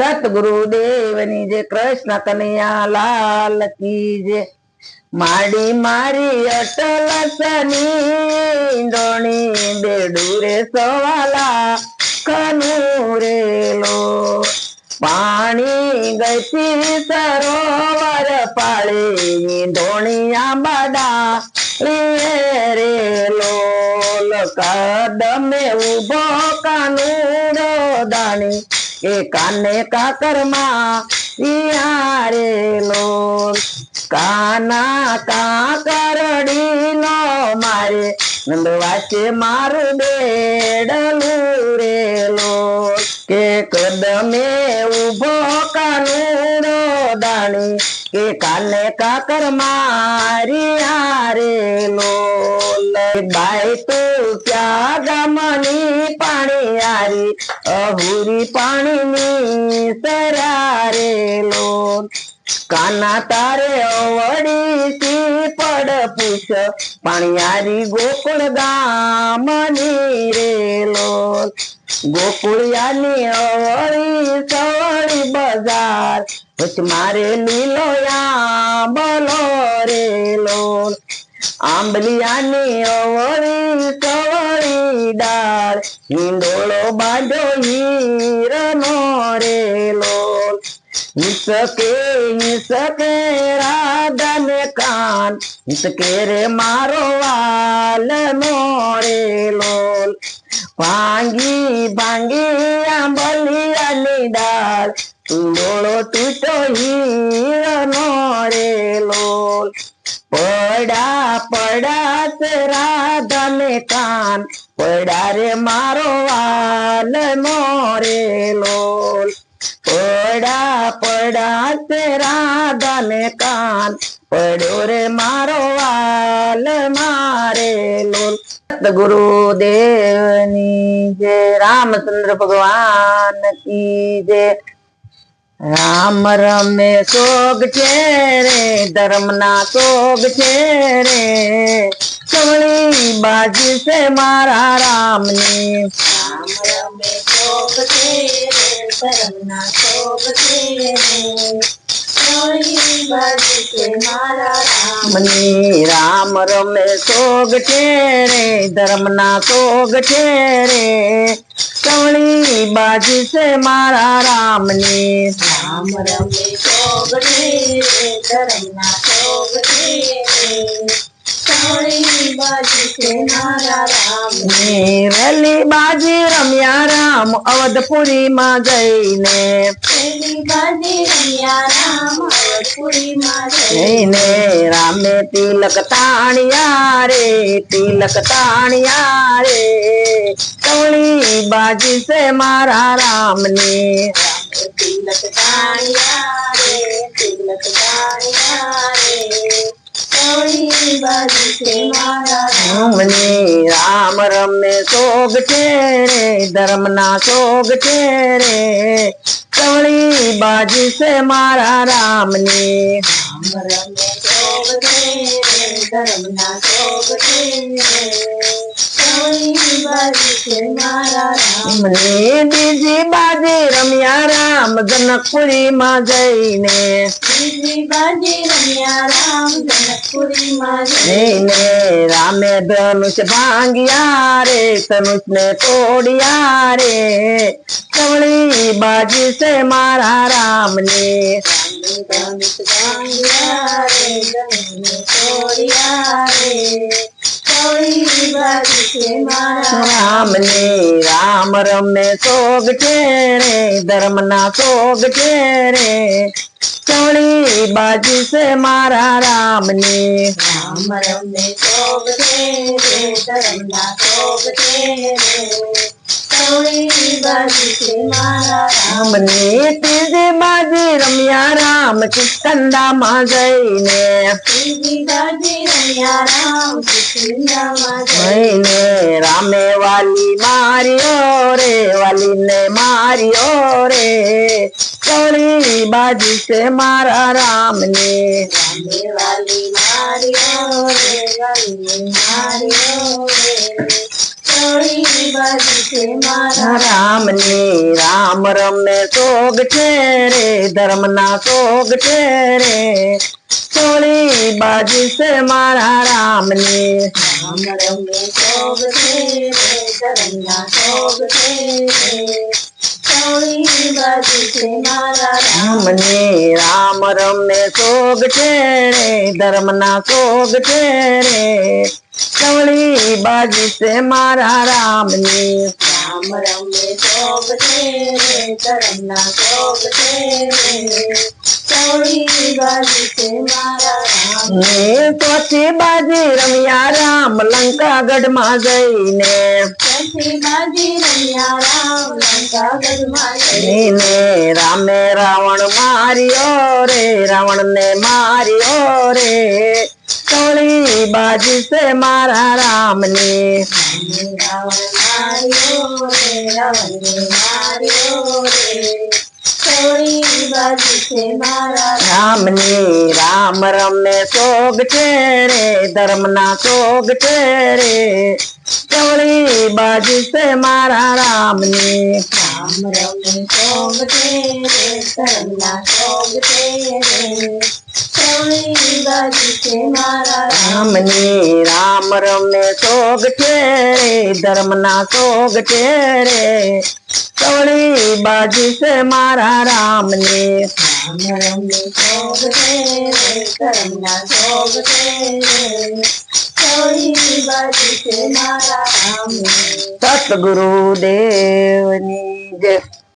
સતગુરુદેવની જે કૃષ્ણ કનૈયા લાલ કી જે. માડી મારી અટલ સની બેડુરે સવાલા કનુરેલો પાણી ગઈ સરોવર પાળી ધોણિયા બાડા રેલો કદમે ઊભો કાનુડો દાણી એ કાને કાકરમાં યારેલો કાના કાકરડી નો મારે નંદવાસે મારું બેડલું રેલો કે કદમે ઊભો કાનું દાણી કે કાને કાકર મારી હારેલો બાઈ તું ક્યાં ગામની હારી અહુરી પાણીની સરારેલો કાના તારે અવડી પડ પૂછ પાણીયારી ગોકુળ ગામની રેલો ગોકુળિયાની અવળી સવળી બજાર મારે લીલો બોલો રેલો આંબલિયાની અવળી સવળી ડાળ હિંડોળો બાંધો હીરનો રેલો નિસકે હિસકે રાધાને કાન નિસકે રે મારો વાલ મોરેલો ભાંગી ભાંગી આંબલિયાની ડાળ ડોળો તૂટો હીરનો રેલો પડા પડા તે રાધાને કાન. પડા રે મારો વાલ મોરેલો પડા પડા તે રાધાને કાન. પડ્યો રે મારો વાલ મારેલો ગુરુદેવની જય. રામચંદ્ર ભગવાન કી જય. રામ રમે સોગ છે રે ધર્મ ના સોગ છે રે. કમળી બાજી છે મારા રામની. રામ રમે શોક છે રે, ધર્મના સોગ છે રે. મારા રામ રમે સોગ છે રે ધર્મ ના સોગ છે રે કમળી બાજી છે મારા રામની. રામ રમે સોગ છે રે ધર્મના સોગ છે રે સોની બાજુ છે મારા રામ રલી બાજી રમ્યા રામ અવધપુરી માં જઈને પેલી બાજી રમ્યા રામ અવધપુરીમાં જઈ જઈને રામે તિલક તાણિયા રે તિલક તાણિયા રે કવળી બાજી છે મારા રામની તિલક તાણ્યા રે તિલક તાણ્યા રે મારા રામ રામ સોગ છે રે ધર્મ ના સોગ છે રે કવળી બાજુ છે મારા રામ રમે શોભ છે રે ધર્મના શોભ છે સોની બાજુ છે મારા રામ રામની બીજી બાજી રમ્યા રામ જનકપુરી માં જઈને બીજી બાજી રમ્યા રામ જનકપુરીમાં જઈ જઈને રામે ધનુષ ભાંગ્યા રે ધનુષ ને તોડ્યા રે કવળી બાજી છે મારા રામની ધનુષ ભાંગ્યા રે ધનુષને તોડ્યા રે સોની બાજુ છે મારા રામની, રામ રમે સોગ રે ધર્મ ના સોગ રે કવળી બાજી છે મારા રામને. રામ રમે સોગ રે ધર્મના શોભ છે રે રામની ત્રીજી બાજી રમ્યા રામ કિસ્કંદા માં જઈને ત્રીજી બાજી રમ્યા રામ કિશોરીયામાં જઈ જઈને રામે વાલી માર્યો રે વાલી ને માર્યો રે કવળી બાજી છે મારા રામની રામે વાલી માર્યો રે વાલી માર્યો રે ચોળી બાજુ છે મારા રામની રામ રમે સોગ છે રે ધર્મના સોગ છે રે ચોળી બાજુ છે મારા રામની રામ રમે સોગ છે રે ધરમના સોગ છે રે ચોળી બાજુ છે મારા રામ રામની રામ રમે સોગ છે રે ધર્મના સોગ છે રે ચોળી બાજુ છે મારા રામની. રામ રમે સોગ છે રે ધરમના સોગ છે. ચોળી બાજુ છે મારા રામ ને ચોથી બાજી રમ્યા રામ લંકા ગઢમાં જઈને ચોથી બાજી રમ્યા રામ લંકા ગઢમાં જઈ. ને રામે રાવણ માર્યો રે રાવણ ને માર્યો રે ચોળી બાજી છે મારા રામની રાવણ માર્યો રે રાવણને માર્યો રે ચોળી બાજુ છે મારા રામ રામની રામ રમે સોગ છે રે ધર્મના સોગ છે રે ચોળી બાજી છે મારા રામની રામ રમે સોગ છે રે ધર્મના સોગ છે રે ચોળી બાજુ છે મારા રામ રામની રામ રમે સોગ છે રે ધર્મના સોગ છે રે ચોળી બાજી છે મારા રામની રામ રમે સોગ છે રે ધર્મના સોગ છે રે ચોળી બાજુ છે મારા રામ સતગુરુ દેવની જય.